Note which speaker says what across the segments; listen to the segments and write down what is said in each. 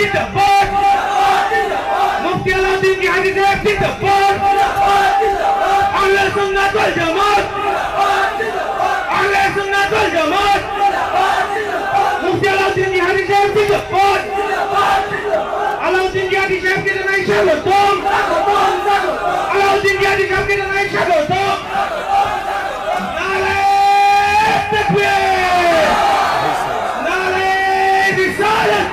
Speaker 1: জিন্দাবাদ মুফতি আলাউদ্দিন কি হাজি সাহেব জিন্দাবাদ আহলে সুন্নাত ওয়াল জামাত আহলে সুন্নাত ওয়াল জামাত মুফতি আলাউদ্দিন কি হাজি সাহেব জিন্দাবাদ আলাউদ্দিন কি হাজি সাহেবকে জানাই স্বাগতম আলাউদ্দিন কি হাজি সাহেবকে জানাই স্বাগতম নারে তাকবীর নারে রিসালাত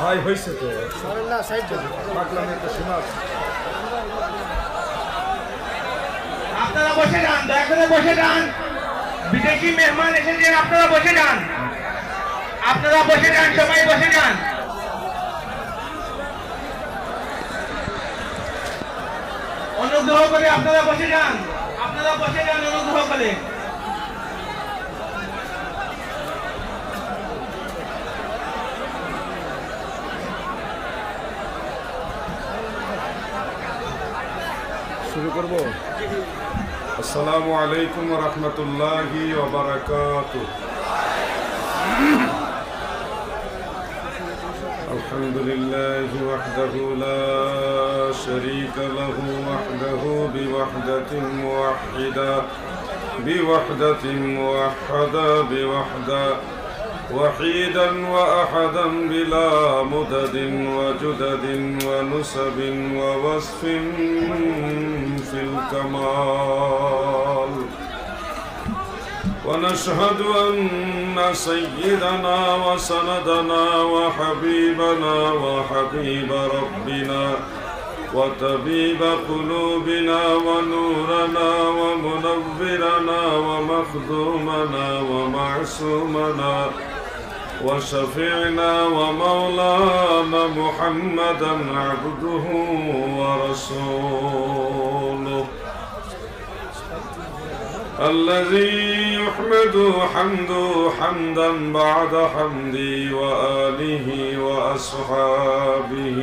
Speaker 2: ভাই হয়েছে তো পাগলামি একটা সীমা আছে।
Speaker 1: আপনারা বসে যান দয়া করে বসে যান। বিদেশি মেহমান এসেছেন আপনারা বসে যান। আপনারা বসে যান সবাই বসে যান। অনুগ্রহ করে আপনারা বসে যান। আপনারা বসে যান অনুগ্রহ করে।
Speaker 2: السلام عليكم ورحمة الله وبركاته. الحمد لله وحده لا شريك له وحده بوحدة موحدة بوحدة موحدة بوحدة, بوحدة وحيدا وأحدا بلا مدد وجدد ونسب ووصف في الكمال. ونشهد أن سيدنا وسندنا وحبيبنا وحبيب ربنا وطبيب قلوبنا ونورنا ومنورنا ومخدومنا ومعصومنا وشفيعنا ومولانا محمدا عبده ورسوله. الذي يحمد حمده حمدا بعد حمدي وآله وأصحابه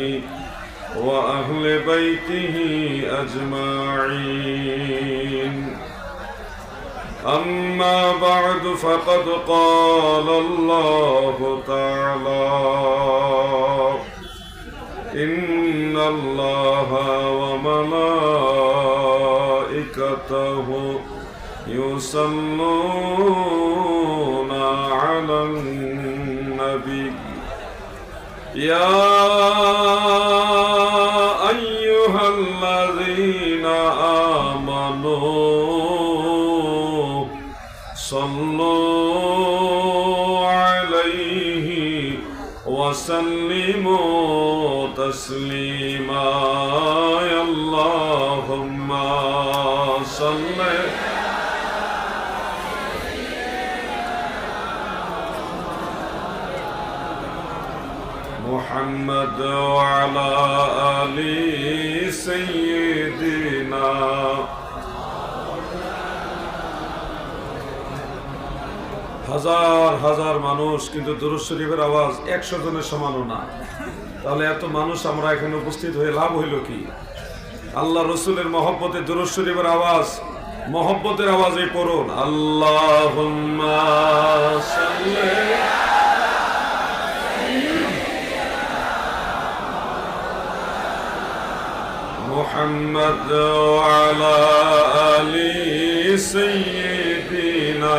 Speaker 2: وأهل بيته أجمعين. أما بعد فقد قال الله تعالى إن الله وملائكته يصلون على النبي يا صلوا عليه وسلموا تسليما. يا اللهم صل. محمد وعلى آل سيدنا হাজার হাজার মানুষ কিন্তু দুরুদ শরীফের আওয়াজ একশো জনের সমানও না তাহলে এত মানুষ আমরা এখানে উপস্থিত হয়ে লাভ হইল কি আল্লাহ রসুলের মহব্বতে দুরুদ শরীফের আওয়াজ মহব্বতের আওয়াজে পড়ুন আল্লাহ محمد وعلى آل سيدنا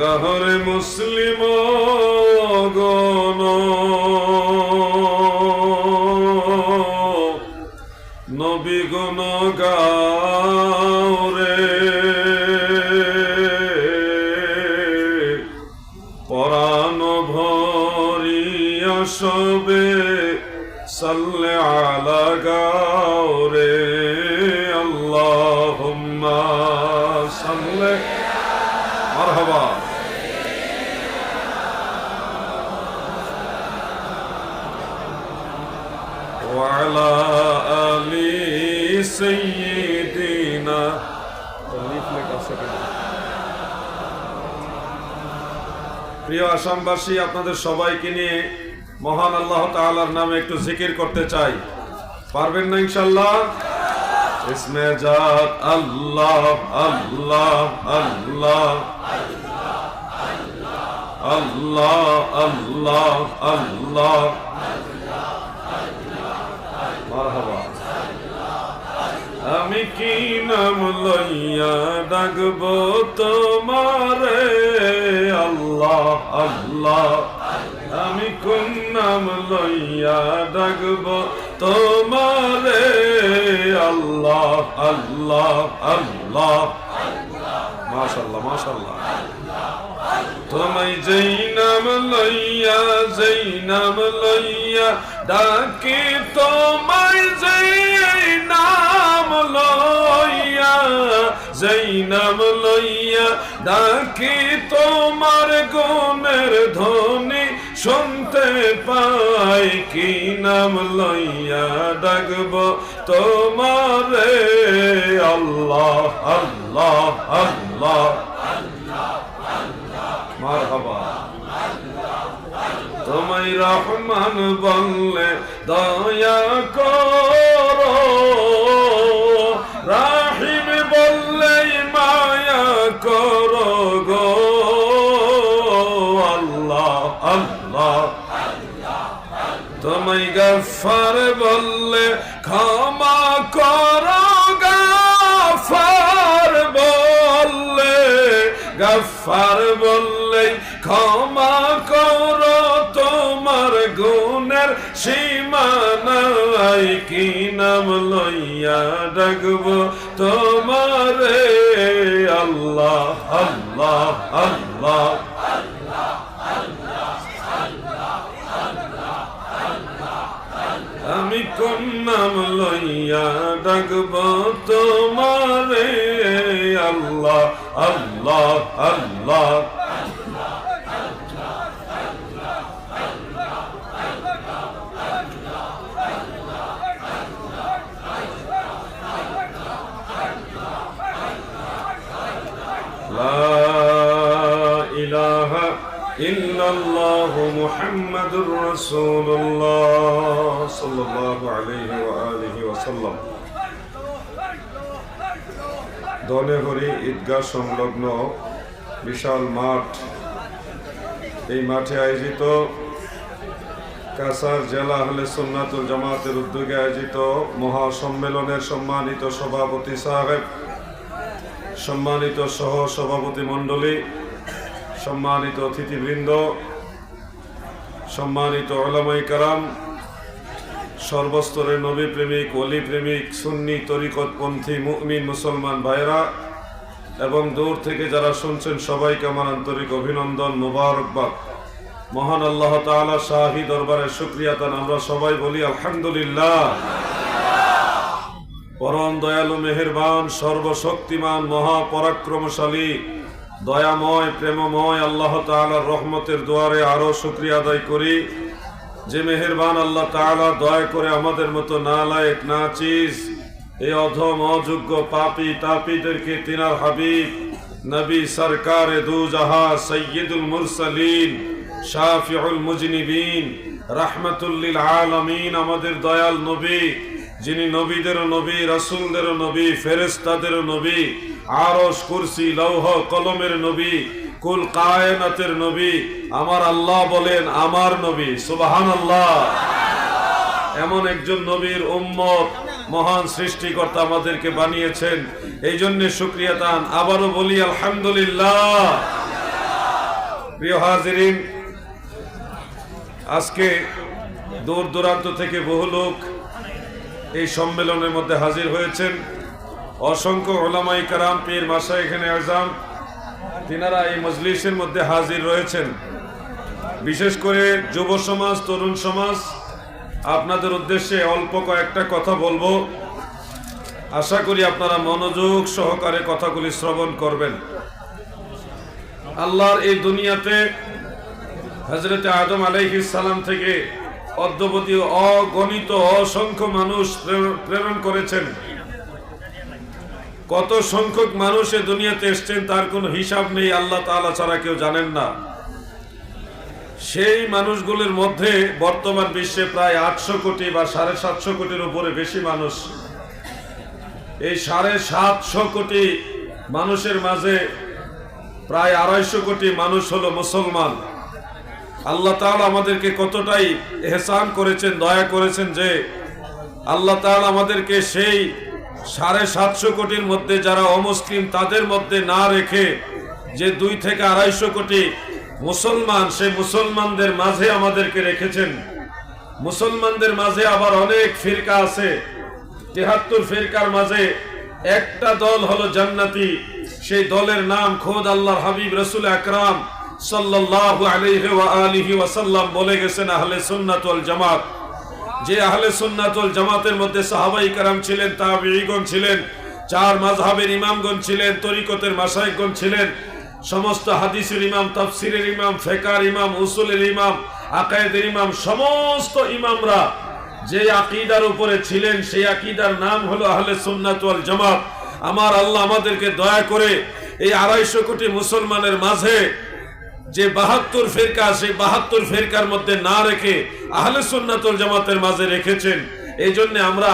Speaker 2: গহরে মুসলিম গণ। নবী গুণ গাওরে। পরাণ ভরিয়া সবে সাল্লে আলা وعلى آل سيدنا প্রিয় আসামবাসী আপনাদের সবাইকে নিয়ে মহান আল্লাহ তাআলার নামে একটু জিকির করতে চাই পারবেন না ইনশাল্লাহ ইসমে জাত আল্লাহ আল্লাহ আল্লাহ আল্লাহ আল্লাহ আল্লাহ কি নাম লইয়া ডাকব তোমারে আল্লাহ আল্লাহ আমি কোন নাম লইয়া ডাকব তোমারে আল্লাহ আল্লাহ আল্লাহ মাশাল্লাহ মাশাল্লাহ তোমায় যেই নাম লইয়া যেই নাম লইয়া ডাকি তোমায় যেই নাম লইয়া নাম লইয়া, ডাকি তোমার গুণের ধ্বনি শুনতে পাই, কি নাম লইয়া ডাকব তোমারে? আল্লাহ আল্লাহ আল্লাহ, মারহাবা। তোমায় রহমান বললে দয়া করো। তোমায় গফার বললে ক্ষমা করো, গাফার বললে, গফার বললে ক্ষমা করো, তোমার গুণের সীমানাই কি নাম লইয়া ডাকব তোমারে? আল্লাহ আল্লাহ আল্লাহ আমি কোন নাম লইয়া ডাকব তোমারে আল্লাহ আল্লাহ আল্লাহ لا إله إلا الله محمد رسول الله صلى الله عليه وآله সাল্লাম। দলে হরি ঈদগাহ সংলগ্ন বিশাল মাঠ। এই মাঠে আয়োজিত কাসার জেলা হলে সুন্নাতুল জামাতের উদ্যোগে আয়োজিত মহাসম্মেলনের সম্মানিত সভাপতি সাহেব, সম্মানিত সহ সভাপতি মণ্ডলী, সম্মানিত অতিথিবৃন্দ, সম্মানিত ওলামাই কারাম সর্বস্তরের নবী প্রেমিক অলি প্রেমিক, সুন্নি তরিকতপন্থী মুমিন, মুসলমান ভাইরা এবং দূর থেকে যারা শুনছেন সবাইকে আমার আন্তরিক অভিনন্দন মোবারকবাদ। মহান আল্লাহ তাআলা শাহী দরবারে শুক্রিয়াতান আমরা সবাই বলি আলহামদুলিল্লাহ। পরম দয়ালু, মেহেরবান, সর্বশক্তিমান, মহাপরাক্রমশালী, দয়াময়, প্রেমময় আল্লাহ তাআলার রহমতের দুয়ারে আরও শুক্রিয়া আদায় করি। যে মেহেরবান আল্লাহ তাআলা দয়া করে আমাদের মতো না লায়ক না চিজ এই অধম, অযোগ্য পাপি, তাপিদেরকে তিনার হাবিব, নবী সরকার দু জাহা সৈয়দুল মুরসালিন, শাফিউল মুজনিবিন রাহমাতুল্লিল আলামিন, আমাদের দয়াল নবী, যিনি নবীদেরও নবী রাসূলদেরও নবী ফেরেশতাদেরও নবী আরস কুরসি, লৌহ, কলমের নবী কুল কায়নাতের নবী, আমার আল্লাহ বলেন আমার নবী সুবাহান আল্লাহ এমন একজন নবীর উম্মত, মহান সৃষ্টিকর্তা আমাদেরকে বানিয়েছেন। এই জন্য শুক্রিয়া তান আবারও বলি, আলহামদুলিল্লাহ। প্রিয় হাজিরিন, আজকে দূর দূরান্ত থেকে বহু লোক এই সম্মেলনের মধ্যে হাজির হয়েছেন। অসংখ্য ওলামাই কারাম, পীর মাসা এখানে আজাম তিনারা এই মজলিসের মধ্যে হাজির রয়েছেন। বিশেষ করে যুব সমাজ, তরুণ সমাজ, আপনাদের উদ্দেশ্যে অল্প কয়েকটা কথা বলব। আশা করি আপনারা মনোযোগ সহকারে কথাগুলি শ্রবণ করবেন। আল্লাহর এই দুনিয়াতে হজরত আদম আলাইহিস সালাম থেকে অদ্যবধি অগণিত, অসংখ্য মানুষ প্রেরণ করেছেন। কত সংখ্যক মানুষ এ দুনিয়াতে এসছেন, তার কোনো হিসাব নেই, আল্লাহ তাআলা ছাড়া কেউ জানেন না। সেই মানুষগুলোর মধ্যে বর্তমান বিশ্বে প্রায় আটশো কোটি বা সাড়ে সাতশো কোটির উপরে বেশি মানুষ। এই সাড়ে সাতশো কোটি মানুষের মাঝে প্রায় আড়াইশো কোটি মানুষ হলো মুসলমান। আল্লাহ তাআলা আমাদেরকে কতটাই এহসান করেছেন, দয়া করেছেন যে আল্লাহ তাআলা আমাদেরকে সেই সাড়ে সাতশো কোটির মধ্যে যারা অমুসলিম, তাদের মধ্যে না রেখে যে দুই থেকে আড়াইশো কোটি মুসলমান, সে মুসলমানদের মাঝে আমাদেরকে রেখেছেন। মুসলমানদের মাঝে আবার অনেক ফিরকা আছে। তেহাত্তর ফিরকার মাঝে একটা দল হলো জান্নাতি। সেই দলের নাম খোদ আল্লাহর হাবিব রসুল আকরাম ওয়া আলিহি ওয়াসাল্লাম বলে গেছেন আহলে সুন্নাত ওয়াল জামাত। যে আহলে সুন্নাতুল জামাতের মধ্যে সাহাবাই কারাম ছিলেন, তাবিঈগণ ছিলেন, চার মাযহাবের ইমামগণ ছিলেন, তরিকতের মাসায়েকগণ ছিলেন, সমস্ত হাদিসের ইমাম, তাফসিরের ইমাম, ফেকার ইমাম, উসুলের ইমাম, আকায়েদের ইমাম, সমস্ত ইমামরা যে আকিদার উপরে ছিলেন, সেই আকিদার নাম হলো আহলে সুন্নাত ওয়াল জামাত। আমার আল্লাহ আমাদেরকে দয়া করে এই আড়াইশো কোটি মুসলমানের মাঝে যে বাহাত্তর ফেরকা সেই বাহাত্তর ফেরকার মধ্যে না রেখে আহলে সুন্নাতুল জামাতের মাঝে রেখেছেন এই জন্য আমরা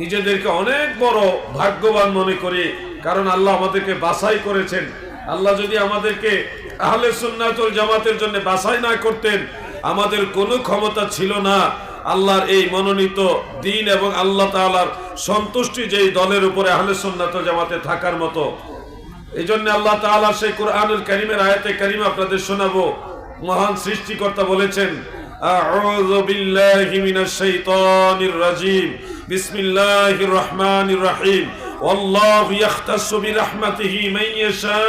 Speaker 2: নিজেদেরকে অনেক বড় ভাগ্যবান মনে করি, কারণ আল্লাহ আমাদেরকে বাছাই করেছেন। আল্লাহ যদি আমাদেরকে আহলে সুন্নাতুল জামাতের জন্য বাছাই না করতেন, আমাদের কোনো ক্ষমতা ছিল না। আল্লাহর এই মনোনীত দিন এবং আল্লাহ তাআলার সন্তুষ্টি যেই দলের উপরে আহলে সুন্নাতুল জামাতে থাকার মতো এই জন্য আল্লাহ তাআলা সেই কোরআনুল কারীমের আয়াতে কারীম আপনাদের শোনাবো মহান সৃষ্টিকর্তা বলেছেন আউযু বিল্লাহি মিনাশ শাইতানির রাজিম বিসমিল্লাহির রহমানির রহিম ওয়াল্লাহু ইয়াখতাসু বিরহমাতিহি মান ইয়াশা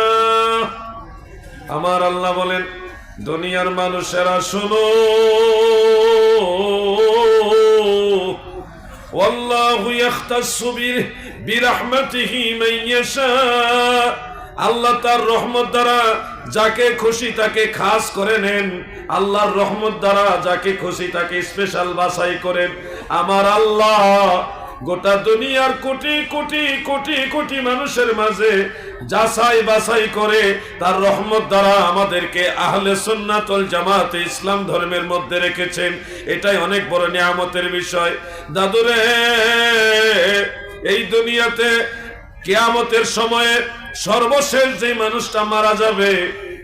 Speaker 2: আমার আল্লাহ বলেন দুনিয়ার মানুষেরা শোনো والله يختص بر- برحمته من يشاء আল্লাহ তার রহমত দ্বারা যাকে খুশি তাকে খাস করে নেন। আল্লাহর রহমত দ্বারা যাকে খুশি তাকে স্পেশাল বাছাই করেন। আমার আল্লাহ গোটা দুনিয়ার কোটি কোটি কোটি কোটি মানুষের মাঝে যাচাই বাছাই করে তার রহমত দ্বারা আমাদেরকে আহলে সুন্নাতুল জামাতে ইসলাম ধর্মের মধ্যে রেখেছেন। এটাই অনেক বড় নিয়ামতের বিষয়। দাদুরে, এই দুনিয়াতে কেয়ামতের সময়ে সর্বশেষ যে মানুষটা মারা যাবে,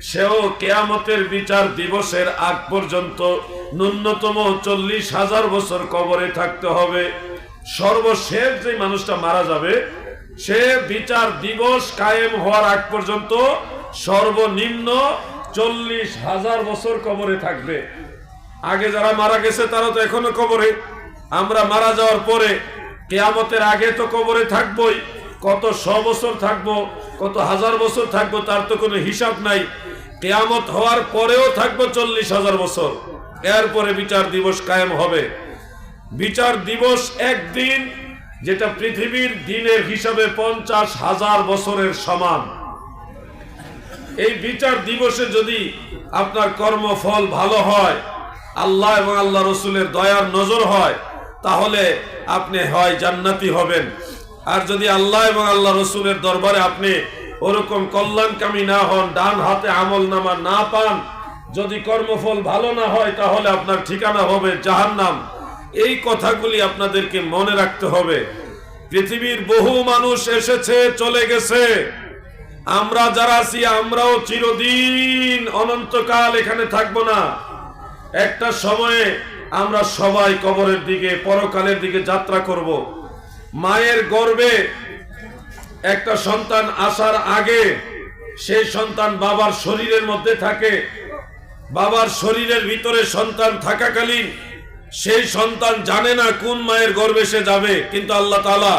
Speaker 2: সেও কেয়ামতের বিচার দিবসের আগ পর্যন্ত ন্যূনতম চল্লিশ হাজার বছর কবরে থাকতে হবে। সর্বশেষ যে মানুষটা মারা যাবে, সে বিচার দিবস কায়েম হওয়ার আগ পর্যন্ত সর্বনিম্ন চল্লিশ হাজার বছর কবরে থাকবে। আগে যারা মারা গেছে, তারা তো এখনও কবরে। আমরা মারা যাওয়ার পরে, কেয়ামতের আগে তো কবরে থাকবই। কত শ বছর থাকব, কত হাজার বছর থাকব, তার তো কোনো হিসাব নাই। কেয়ামত হওয়ার পরেও থাকব চল্লিশ হাজার বছর। এরপরে বিচার দিবস কায়েম হবে। বিচার দিবস একদিন, যেটা পৃথিবীর দিনের হিসাবে পঞ্চাশ হাজার বছরের সমান। এই বিচার দিবসে যদি আপনার কর্মফল ভালো হয়, আল্লাহ এবং আল্লাহ রসুলের দয়ার নজর হয়, তাহলে আপনি হয় জান্নাতি হবেন। আর যদি আল্লাহ এবং আল্লাহ রসুলের দরবারে আপনি ওরকম কল্যাণকামী না হন, ডান হাতে আমল নামা না পান, যদি কর্মফল ভালো না হয়, তাহলে আপনার ঠিকানা হবে জাহান্নাম। এই কথাগুলি আপনাদেরকে মনে রাখতে হবে। পৃথিবীর বহু মানুষ এসেছে, চলে গেছে। আমরা যারা আছি, আমরাও চিরদিন অনন্তকাল এখানে থাকব না। একটা সময়ে আমরা সবাই কবরের দিকে, পরকালের দিকে যাত্রা করব। মায়ের গর্ভে একটা সন্তান আসার আগে সেই সন্তান বাবার শরীরের মধ্যে থাকে। বাবার শরীরের ভিতরে সন্তান থাকাকালীন সেই সন্তান জানে না কোন মায়ের গর্ভে সে যাবে, কিন্তু আল্লাহ তালা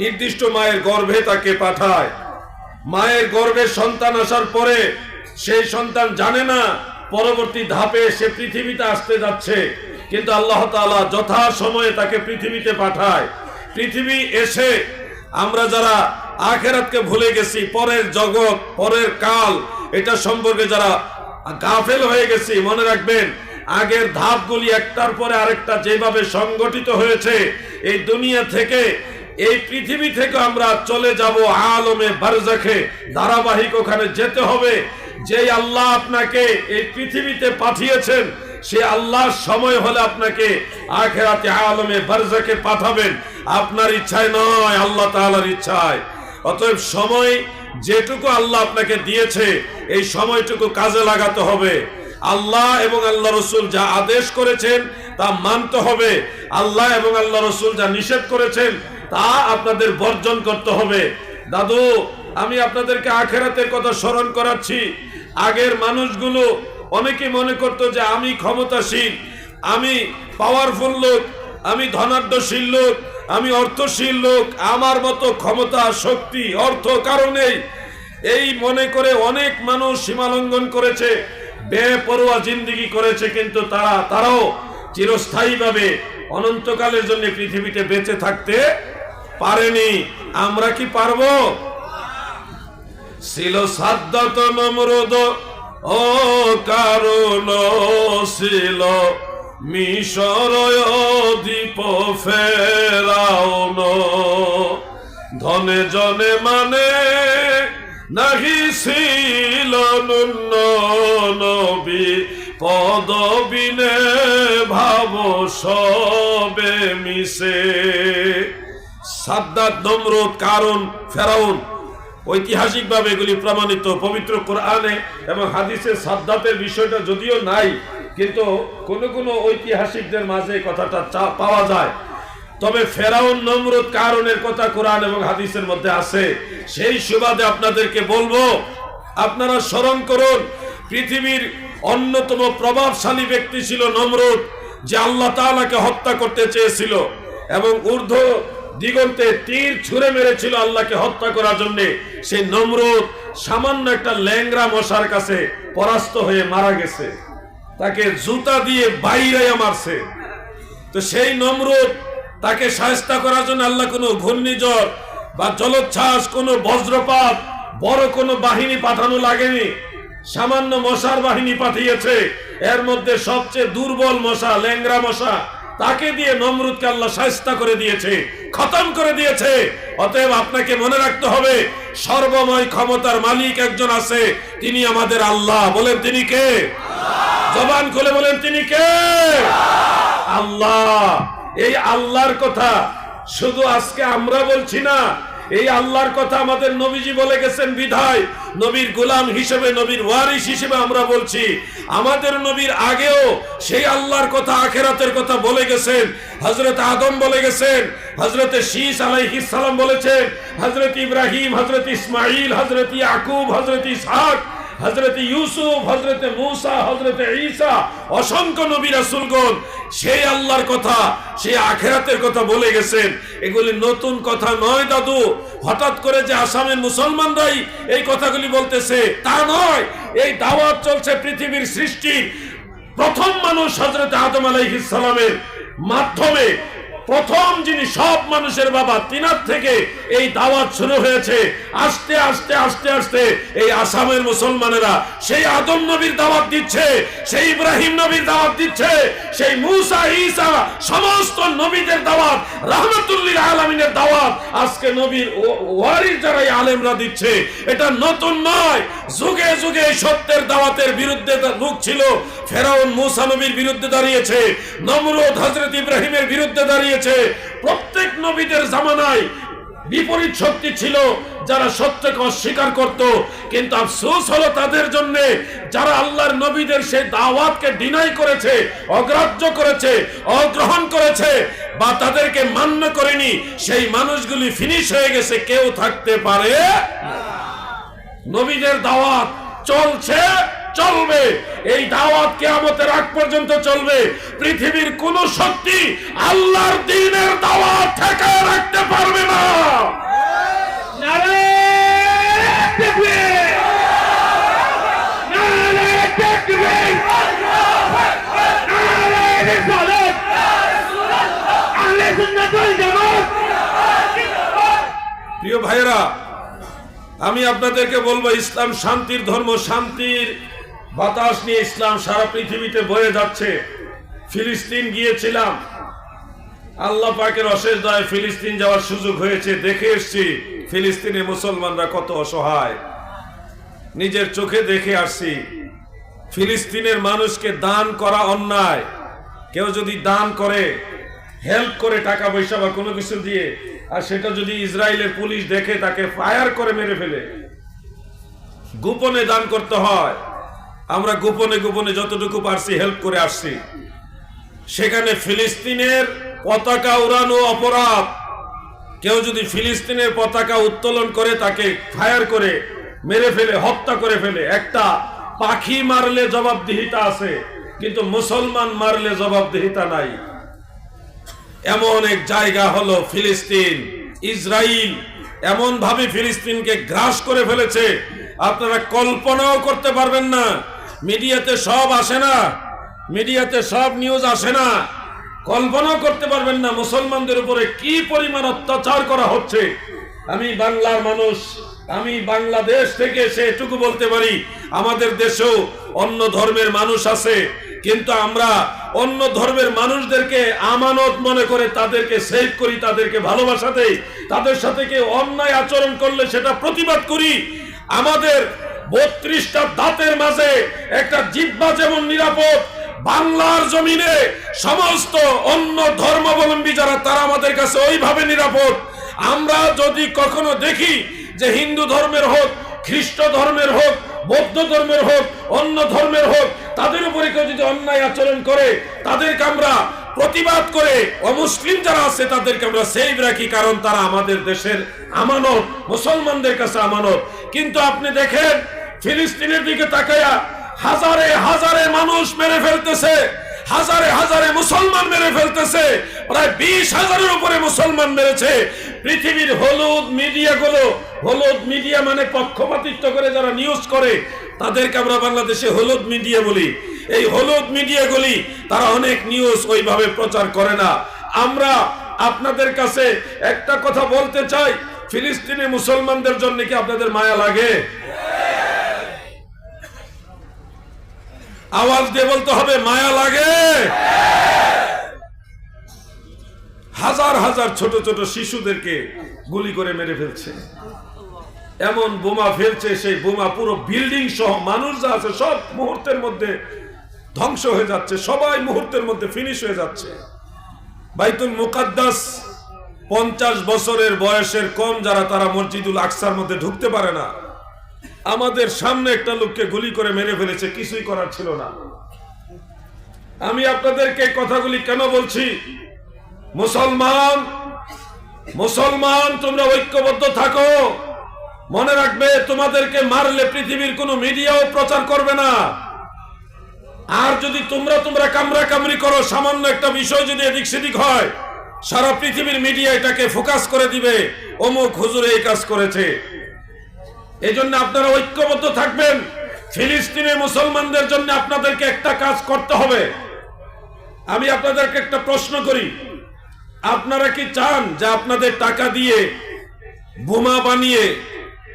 Speaker 2: নির্দিষ্ট মায়ের গর্ভে তাকে পাঠায়। মায়ের গর্ভে সন্তান আসার পরে সেই সন্তান জানে না পরবর্তী ধাপে সে পৃথিবীতে আসতে যাচ্ছে, কিন্তু আল্লাহ তাআলা যথা সময়ে তাকে পৃথিবীতে পাঠায়। পৃথিবী এসে আমরা যারা আখেরাতকে ভুলে গেছি, পরের জগৎ, পরের কাল, এটা সম্পর্কে যারা গাফেল হয়ে গেছি, মনে রাখবেন, আগের ধাপগুলি একটার পরে আরেকটা যেভাবে সংগঠিত হয়েছে, এই দুনিয়া থেকে, এই পৃথিবী থেকে আমরা চলে যাব আলমে বারজাখে ধারাবাহিক ওখানে যেতে হবে। যেই আল্লাহ আপনাকে এই পৃথিবীতে পাঠিয়েছেন সে আল্লাহর সময় হলে আপনাকে আখেরাতে আলমে বারজাকে পাঠাবেন। আপনার ইচ্ছায় নয়, আল্লাহ তাআলার ইচ্ছায়। অতএব সময় যেটুকু আল্লাহ আপনাকে দিয়েছে, এই সময়টুকু কাজে লাগাতে হবে। আল্লাহ এবং আল্লাহ রসুল যা আদেশ করেছেন, তা মানতে হবে। আল্লাহ এবং আল্লাহ রসুল যা নিষেধ করেছেন, তা আপনাদের বর্জন করতে হবে। দাদু, আমি আপনাদেরকে আখেরাতের কথা স্মরণ করাচ্ছি। আগের মানুষগুলো অনেকে মনে করতো যে আমি ক্ষমতাশীল, আমি পাওয়ারফুল লোক, আমি ধনাঢ্যশীল লোক, আমি অর্থশীল লোক, আমার মতো ক্ষমতা, শক্তি, অর্থ কারণেই এই মনে করে অনেক মানুষ সীমালঙ্ঘন করেছে, বেপরোয়া জিন্দিগি করেছে, কিন্তু তারা, তারাও চিরস্থায়ীভাবে অনন্তকালের জন্য পৃথিবীতে বেঁচে থাকতে পারেনি। আমরা কি পারব? ছিল সাদ্দাত নমরুদ ও কারণ ছিল মিশর দ্বীপ ফেরাউন ধনে জনে মানে নাহি ছিল নবী। পদবিনে ভাব সবে মিশে। সাদ্দাত নমরুদ কারণ ফেরাউন ঐতিহাসিকভাবে এগুলি প্রমাণিত পবিত্র কোরআনে এবং হাদিসের সাদ্দাতের বিষয়টা যদিও নাই, কিন্তু কোন কোন ঐতিহাসিকদের মাঝে কথাটা পাওয়া যায়। তবে ফেরাউন নমরুদ কারণের কথা কোরআন এবং হাদিসের মধ্যে আছে। সেই সুবাদে আপনাদেরকে বলব, আপনারা স্মরণ করুন, পৃথিবীর অন্যতম প্রভাবশালী ব্যক্তি ছিল নমরুদ, যে আল্লাহ তাআলাকে হত্যা করতে চেয়েছিল এবং ঊর্ধ্ব দিগন্তে তীর ছুঁড়ে মেরেছিল আল্লাহকে হত্যা করার জন্য। সেই নমরুদ সামান্য একটা ল্যাংরা মশার কাছে পরাস্ত হয়ে মারা গেছে। তাকে জুতা দিয়ে বাইরে মারছে। তো সেই নমরুদ তাকে সাহস্তা করার জন্য আল্লাহ কোনো ঘূর্ণিঝড় বা জলোচ্ছ্বাস, কোনো বজ্রপাত, বড় কোনো বাহিনী পাঠানো লাগেনি। সামান্য মশার বাহিনী পাঠিয়েছে। এর মধ্যে সবচেয়ে দুর্বল মশা ল্যাংরা মশা তাকে দিয়ে নমরুদকে আল্লাহ সাহস্তা করে দিয়েছে খতম করে দিয়েছে। অতএব আপনাকে মনে রাখতে হবে সর্বময় ক্ষমতার মালিক একজন আছে তিনি আমাদের আল্লাহ। বলেন তিনি কে? জবান খুলে বলেন তিনি কে? আল্লাহ। এই আল্লাহর কথা শুধু আজকে আমরা বলছি না এই আল্লাহর কথা আমাদের নবীজি বলে গেছেন বিধায়। নবীর গোলাম হিসেবে, নবীর ওয়ারিস হিসেবে আমরা বলছি, আমাদের নবীর আগেও সেই আল্লাহর কথা আখেরাতের কথা বলে গেছেন। হজরত আদম বলে গেছেন হজরত শীষ সালাম বলেছেন হজরত ইব্রাহিম হজরত ইসমাইল হজরত ইয়াকুব হজরত ইসহাক হজরত ইউসুফ হজরত মুসা হজরত ঈসা, অসংখ্য নবী রাসূলগণ সেই আল্লাহর কথা, সেই আখেরাতের কথা বলে গেছেন। এগুলি নতুন কথা নয় দাদু। হঠাৎ করে যে আসামের মুসলমানরাই এই কথাগুলি বলতেছে, তা নয়। এই দাওয়াত চলছে পৃথিবীর সৃষ্টির প্রথম মানুষ হজরত আদম আলাইহিস সালামের মাধ্যমে। প্রথম যিনি সব মানুষের বাবা, তিনার থেকে এই দাওয়াত শুরু হয়েছে। আস্তে আস্তে আস্তে আস্তে এই আসামের মুসলমানেরা সেই আদম নবীর দাওয়াত দিচ্ছে, সেই ইব্রাহিম নবীর দাওয়াত দিচ্ছে, সেই মুসা, ঈসা, সমস্ত নবীদের দাওয়াত রহমতুল্লিল আলমিনের দাওয়াত আজকে নবীর ও- ওয়ারিস যারা আলেমরা দিচ্ছে, এটা নতুন নয়। যুগে যুগে সত্যের দাওয়াতের বিরুদ্ধে মুখ ছিল। ফেরাউন মুসা নবীর বিরুদ্ধে দাঁড়িয়েছে, নমরুদ হজরত ইব্রাহিমের বিরুদ্ধে দাঁড়িয়েছে প্রত্যেক নবীদের জামানায় বিপরীত শক্তি ছিল, যারা সত্যকে অস্বীকার করত। কিন্তু আফসোস হলো তাদের জন্য, যারা আল্লাহর নবীদের সেই দাওয়াতকে ডিনাই করেছে, অগ্রাহ্য করেছে, অগ্রহণ করেছে, বা তাদেরকে মান্য করেনি, সেই মানুষগুলি ফিনিশ হয়ে গেছে, কেউ থাকতে পারে নবীদের দাওয়াত চলছে। চলবে। এই দাওয়াত কেয়ামতের আগ পর্যন্ত চলবে। পৃথিবীর কোন শক্তি আল্লাহর দিনের দাওয়াত ঠেকায় রাখতে পারবে না। প্রিয় ভাইয়েরা, আমি আপনাদেরকে বলব, ইসলাম শান্তির ধর্ম, শান্তির বাতাস নিয়ে ইসলাম সারা পৃথিবীতে বয়ে যাচ্ছে। ফিলিস্তিন গিয়েছিলাম। আল্লাহ পাকের অশেষ দয় ফিলিস্তিন যাওয়ার সুযোগ হয়েছে, দেখে এসছি ফিলিস্তিনে মুসলমানরা কত অসহায়। নিজের চোখে দেখে আসছি, ফিলিস্তিনের মানুষকে দান করা অন্যায়। কেউ যদি দান করে, হেল্প করে টাকা পয়সা বা কোনো কিছু দিয়ে, আর সেটা যদি ইসরায়েলের পুলিশ দেখে, তাকে ফায়ার করে মেরে ফেলে। গোপনে দান করতে হয়। আমরা গোপনে গোপনে যতটুকু পারছি হেল্প করে আসছি। সেখানে ফিলিস্তিনের পতাকা উড়ানো অপরাধ। কেউ যদি ফিলিস্তিনের পতাকা উত্তোলন করে, তাকে ফায়ার করে, মেরে ফেলে, হত্যা করে ফেলে, একটা পাখি মারলে জবাবদিহিতা আছে, কিন্তু মুসলমান মারলে জবাবদিহিতা নাই। এমন এক জায়গা হলো ফিলিস্তিন ইসরায়েল এমন ভাবে ফিলিস্তিনকে গ্রাস করে ফেলেছে। আপনারা কল্পনাও করতে পারবেন না মিডিয়াতে সব আসে না, মিডিয়াতে সব নিউজ আসে না। কল্পনাও করতে পারবেন না মুসলমানদের উপরে কি পরিমাণ অত্যাচার করা হচ্ছে। আমি বাংলার মানুষ, আমি বাংলাদেশ থেকে এসে এটুকু বলতে পারি, আমাদের দেশেও অন্য ধর্মের মানুষ আছে, কিন্তু আমরা অন্য ধর্মের মানুষদেরকে আমানত মনে করে তাদেরকে সেভ করি, তাদেরকে ভালোবাসা দেই, তাদের সাথে কেউ অন্যায় আচরণ করলে সেটা প্রতিবাদ করি। আমাদের বত্রিশটা দাঁতের মাঝে একটা জিব্বা যেমন নিরাপদ, বাংলার জমিনে সমস্ত অন্য ধর্মাবলম্বী যারা, তারা আমাদের কাছে ওইভাবে নিরাপদ। আমরা যদি কখনো দেখি যে হিন্দু ধর্মের হোক, খ্রিস্ট ধর্মের হোক, বৌদ্ধ ধর্মের হোক, অন্য ধর্মের হোক, তাদের উপরে কেউ যদি অন্যায় আচরণ করে, তাদেরকে আমরা প্রতিবাদ করে, অমুসলিম যারা আছে, তাদেরকে আমরা সেভ রাখি, কারণ তারা আমাদের দেশের আমানত, মুসলমানদের কাছে আমানত। কিন্তু আপনি দেখেন ফিলিস্তিনের দিকে তাকায়া হাজারে হাজারে মানুষ মেরে ফেলতেছে, হাজারে হাজারে মুসলমান মেরে ফেলতেছে, প্রায় বিশ হাজারের উপরে মুসলমান মেরেছে। পৃথিবীর হলুদ মিডিয়াগুলো, হলুদ মিডিয়া মানে পক্ষপাতিত্ব করে যারা নিউজ করে, তাদেরকে আমরা বাংলাদেশে হলুদ মিডিয়া বলি। এই হলুদ মিডিয়াগুলি, তারা অনেক নিউজ ওইভাবে প্রচার করে না। আমরা আপনাদের কাছে একটা কথা বলতে চাই ফিলিস্তিনি মুসলমানদের জন্য কি আপনাদের মায়া লাগে? আওয়াজ দিয়ে বলতে হবে, মায়া লাগে। হাজার হাজার ছোট ছোট শিশুদেরকে গুলি করে মেরে ফেলছে। এমন বোমা ফেলছে, সেই বোমা পুরো বিল্ডিং সহ মানুষ যা আছে সব মুহূর্তের মধ্যে ধ্বংস হয়ে যাচ্ছে, সবাই মুহূর্তের মধ্যে ফিনিশ হয়ে যাচ্ছে। বাইতুল মুকাদ্দাস পঞ্চাশ বছরের বয়সের কম যারা তারা মসজিদুল আকসার মধ্যে ঢুকতে পারে না। আমাদের সামনে একটা লোককে গুলি করে মেরে ফেলেছে, কিছুই করার ছিল না। আমি আপনাদেরকে কথাগুলি কেন বলছি? মুসলমান মুসলমান, তোমরা ঐক্যবদ্ধ থাকো। মনে রাখবে, তোমাদেরকে মারলে পৃথিবীর কোনো মিডিয়াও প্রচার করবে না। আর যদি তোমরা তোমরা কামরা কামড়ি করো, সামান্য একটা বিষয় যদি এদিক সেদিক হয় সারা পৃথিবীর মিডিয়া এটাকে ফোকাস করে দিবে। অমুক হুজুর এই কাজ করেছে। এই জন্য আপনারা ঐক্যবদ্ধ থাকবেন। ফিলিস্তিনের মুসলমানদের জন্য আপনাদেরকে একটা কাজ করতে হবে। আমি আপনাদেরকে একটা প্রশ্ন করি। আপনারা কি চান যে আপনাদের টাকা দিয়ে বোমা বানিয়ে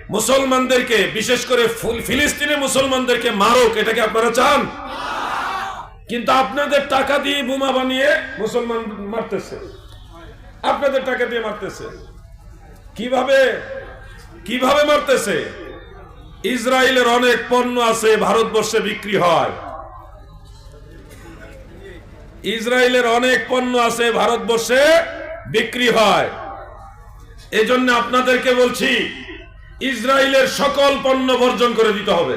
Speaker 2: মুসলমানদেরকে, বিশেষ করে ফুল- ফিলিস্তিনের মুসলমানদেরকে মারুক এটাকে আপনারা চান? কিন্তু আপনাদের টাকা দিয়ে বোমা বানিয়ে মুসলমান মারতেছে। আপনাদের টাকা দিয়ে মারতেছে। কীভাবে? কীভাবে মারতেছে? ইসরায়েলের অনেক পণ্য আছে, ভারতবর্ষে বিক্রি হয়। ইসরায়েলের অনেক পণ্য আছে, ভারতবর্ষে বিক্রি হয়। এজন্য আপনাদেরকে বলছি, ইসরায়েলের সকল পণ্য বর্জন করে দিতে হবে।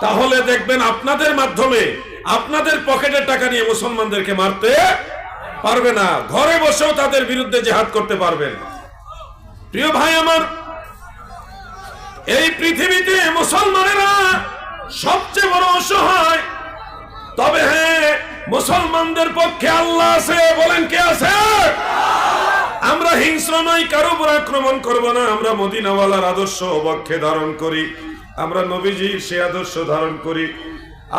Speaker 2: তাহলে দেখবেন আপনাদের মাধ্যমে আপনাদের পকেটের টাকা নিয়ে মুসলমানদেরকে মারতে পারবে না। ঘরে বসেও তাদের বিরুদ্ধে জেহাদ করতে পারবেন প্রিয় ভাই আমার, এই পৃথিবীতে মুসলমানেরা সবচেয়ে বড় অসহায়। তবে হ্যাঁ মুসলমানদের পক্ষে আল্লাহ আছে, বলেন কে আছে? আমরা হিংস্র নই, কারও উপর আক্রমণ করব না। আমরা মদিনাওয়ালার আদর্শ পক্ষে ধারণ করি। আমরা নবীজির সে আদর্শ ধারণ করি।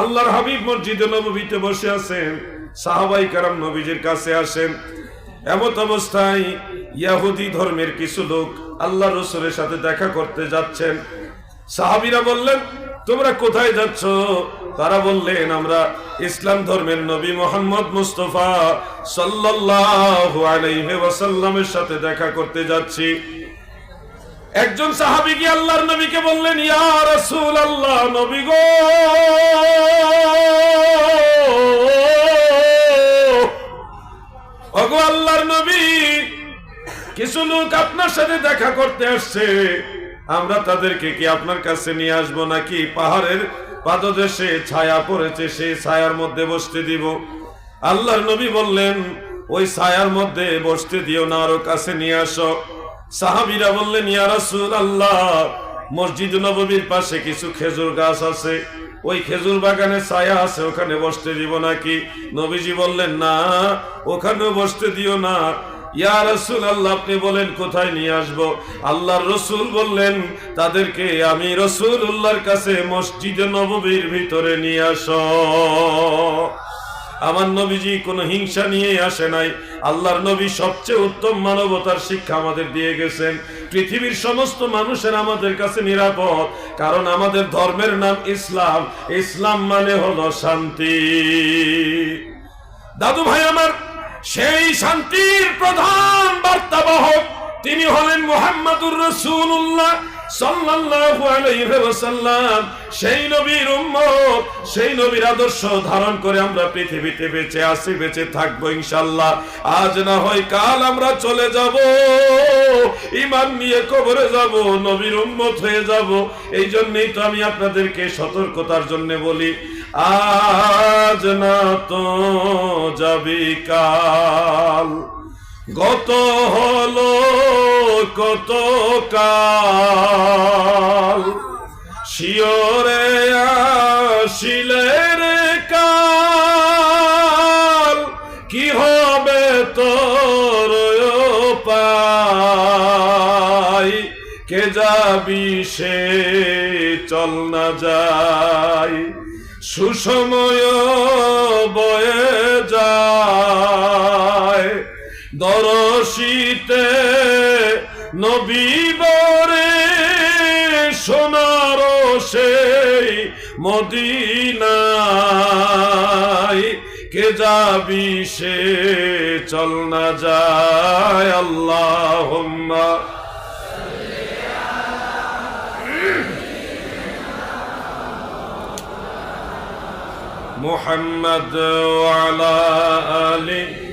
Speaker 2: আল্লাহর হাবিব মসজিদে নবীতে বসে আছেন। সাহাবাই কারাম নবীজির কাছে আসেন। এমত অবস্থায় ইয়াহুদি ধর্মের কিছু লোক আল্লাহ রসুলের সাথে দেখা করতে যাচ্ছেন। সাহাবিরা বললেন, তোমরা কোথায় যাচ্ছ? তারা বললেন, আমরা ইসলাম ধর্মের নবী মোহাম্মদ মুস্তফা সাল্লাল্লাহু আলাইহি ওয়াসাল্লামের সাথে দেখা করতে যাচ্ছি। একজন সাহাবী কি আল্লাহর নবীকে বললেন, ইয়া রাসূলুল্লাহ, নবী গো! ওগো আল্লাহর নবী, কিছু লোক আপনার সাথে দেখা করতে আসছে। আমরা তাদেরকে কি আপনার কাছে নিয়ে আসব নাকি? পাহাড়ের পাদদেশে ছায়া পড়েছে সেই ছায়ার মধ্যে বসতে দিব। আল্লাহর নবী বললেন, ওই ছায়ার মধ্যে বসতে দিও না, আরও কাছে নিয়ে আসো। সাহাবিরা বললেন, ইয়া রাসূল আল্লাহ মসজিদ নববীর পাশে কিছু খেজুর গাছ আছে। ওই খেজুর বাগানে ছায়া আছে, ওখানে বসতে দিব নাকি? নবীজি বললেন, না, ওখানেও বসতে দিও না। ইয়া রসুল আল্লাহ আপনি বলেন, কোথায় নিয়ে আসব? আল্লাহর রসুল বললেন, তাদেরকে আমি রসুল উল্লাহর কাছে মসজিদে নববীর ভিতরে নিয়ে আস আমার নবীজি কোনো হিংসা নিয়ে আসে নাই। আল্লাহর নবী সবচেয়ে উত্তম মানবতার শিক্ষা আমাদের দিয়ে গেছেন। পৃথিবীর সমস্ত মানুষের আমাদের কাছে নিরাপদ, কারণ আমাদের ধর্মের নাম ইসলাম। ইসলাম মানে হলো শান্তি। দাদু ভাই আমার, সেই শান্তির প্রধান বার্তাবাহক, তিনি হলেন মোহাম্মদুর রসুল্লাহ সেই নবীর আদর্শ ধারণ করে আমরা পৃথিবীতে বেঁচে বেঁচে কাল আমরা চলে যাব ইমান নিয়ে কবরে যাব, নবীর উম্মত হয়ে যাব। এই জন্যই তো আমি আপনাদেরকে সতর্কতার জন্য বলি, আজ না তো যাবি কাল। গত হলো কত কাল? শিওরে আসিলে কাল। কি হবে তোর পাই কে যাবি সে চল না যায়। সুসময় বয়ে দরশিতে নবীবরে সোনার সেই মদিনায় কে যাবি সে চল না যায় আল্লাহ محمد وعلى آله